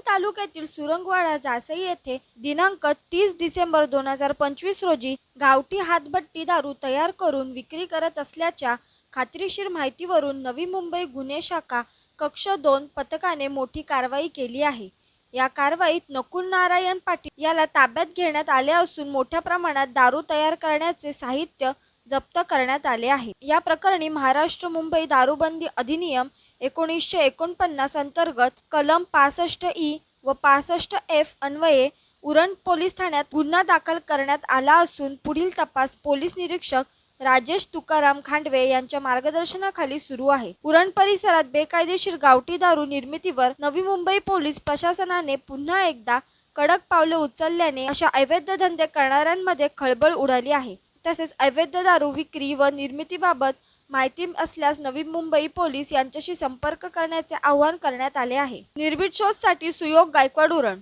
तालुक्यातील सुरंगवाडा जासई येथे दिनांक तीस डिसेंबर दोन हजार पंचवीस रोजी गावठी हातभट्टी दारू तयार करून विक्री करत असल्याच्या खात्रीशीर माहितीवरून नवी मुंबई गुन्हे शाखा कक्ष दोन पथकाने मोठी कारवाई केली आहे. या कारवाईत नकुल नारायण पाटील याला ताब्यात घेण्यात आले असून मोठ्या प्रमाणात दारू तयार करण्याचे साहित्य जप्त करण्यात आले आहे. या प्रकरणी महाराष्ट्र मुंबई दारूबंदी अधिनियम एकोणीसशे एकोणपन्नास अंतर्गत कलम पासष्ट ई व पासष्ट एफ अन्वये उरण पोलीस ठाण्यात गुन्हा दाखल करण्यात आला असून पुढील तपास पोलीस निरीक्षक राजेश तुकाराम खांडवे यांच्या मार्गदर्शनाखाली सुरू आहे. उरण परिसरात बेकायदेशीर गावठी दारू निर्मितीवर नवी मुंबई पोलीस प्रशासनाने पुन्हा एकदा कडक पावले उचलल्याने अशा अवैध धंदे करणाऱ्यांमध्ये खळबळ उडाली आहे. तसेच अवैध दारू विक्री व निर्मितीबाबत माहिती असल्यास नवी मुंबई पोलीस यांच्याशी संपर्क करण्याचे आवाहन करण्यात आले आहे. निर्भीड शोधसाठी सुयोग गायकवाड उरण.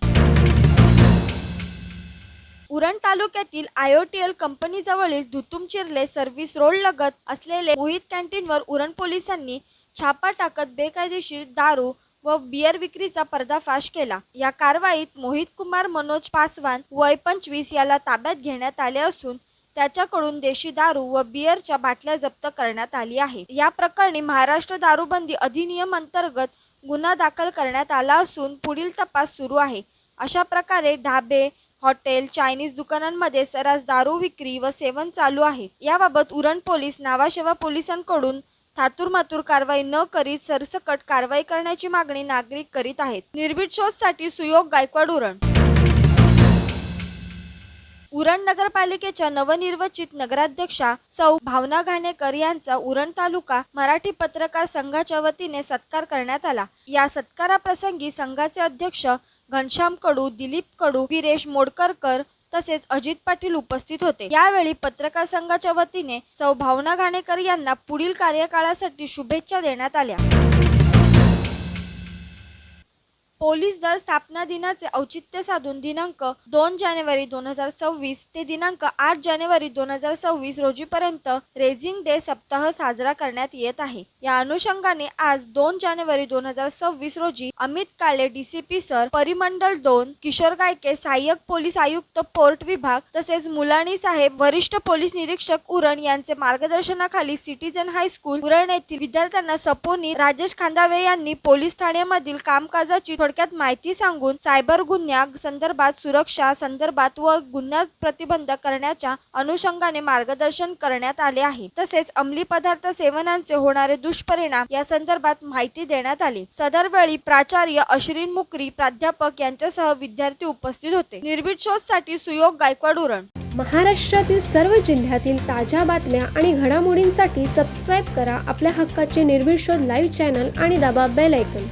उरण तालुक्यातील आयओटीएल कंपनीजवळील धुतुमचिर्ले सर्व्हिस रोड लगत असलेले मोहित कॅन्टीनवर उरण पोलिसांनी छापा टाकत बेकायदेशीर दारू व बियर विक्रीचा पर्दाफाश केला. या कारवाईत मोहित कुमार मनोज पासवान वय पंचवीस याला ताब्यात घेण्यात आले असून त्याच्याकडून देशी दारू व बियरच्या बाटल्या जप्त करण्यात आली आहे. या प्रकरणी महाराष्ट्र दारूबंदी अधिनियम अंतर्गत गुन्हा दाखल करण्यात आला असून पुढील तपास सुरू आहे. अशा प्रकारे ढाबे हॉटेल चायनीज दुकानांमध्ये सरास दारू विक्री व सेवन चालू आहे. याबाबत उरण पोलीस नावाशेवा पोलिसांकडून थातुरमातुर कारवाई न करीत सरसकट कारवाई करण्याची मागणी नागरिक करीत आहेत. निर्भीड शोधसाठी सुयोग गायकवाड उरण उरण नगरपालिकेच्या नवनिर्वचित नगराध्यक्षा सौ भावना घाणेकर यांचा उरण तालुका मराठी पत्रकार संघाच्या वतीने सत्कार करण्यात आला. या सत्काराप्रसंगी संघाचे अध्यक्ष घनश्याम कडू दिलीप कडू वीरेश मोडकरकर तसेच अजित पाटील उपस्थित होते. यावेळी पत्रकार संघाच्या वतीने सौ भावना घाणेकर यांना पुढील कार्यकाळासाठी शुभेच्छा देण्यात आल्या. पोलीस दल स्थापना दिनाचे औचित्य साधून दिनांक दोन जानेवारी दोन हजार सव्वीस ते दिनांक आठ जानेवारी दोन हजार सव्वीस रोजीपर्यंत रेझिंग डे सप्ताह साजरा करण्यात येत आहे. या अनुषंगाने आज दोन जानेवारी दोन हजार सव्वीस रोजी अमित काळे डीसीपी सर परिमंडल दोन किशोर गायके सहाय्यक पोलीस आयुक्त पोर्ट विभाग तसेच मुलाणी साहेब वरिष्ठ पोलीस निरीक्षक उरण यांचे मार्गदर्शनाखाली सिटीजन हायस्कूल उरण येथील विद्यार्थ्यांना सपोनी राजेश खांदावे यांनी पोलीस ठाण्यामधील कामकाजाची थोडक्यात माहिती सांगून सायबर गुन्ह्या संदर्भात सुरक्षा संदर्भात व गुन्ह्या प्रतिबंध करण्याच्या अनुषंगाने मार्गदर्शन करण्यात आले आहे. तसेच अंमली पदार्थ सेवनांचे होणारे दुष्परिणाम या संदर्भात माहिती देण्यात आली. सदर वेळी प्राचार्य अश्विन मुकरी प्राध्यापक यांच्यासह विद्यार्थी उपस्थित होते. निर्भीड शोधसाठी सुयोग गायकवाड उरण. महाराष्ट्रातील सर्व जिल्ह्यातील ताज्या बातम्या आणि घडामोडींसाठी सबस्क्राईब करा आपल्या हक्काचे निर्भीड शोध लाईव्ह चॅनल आणि दाबा बेल ऐकन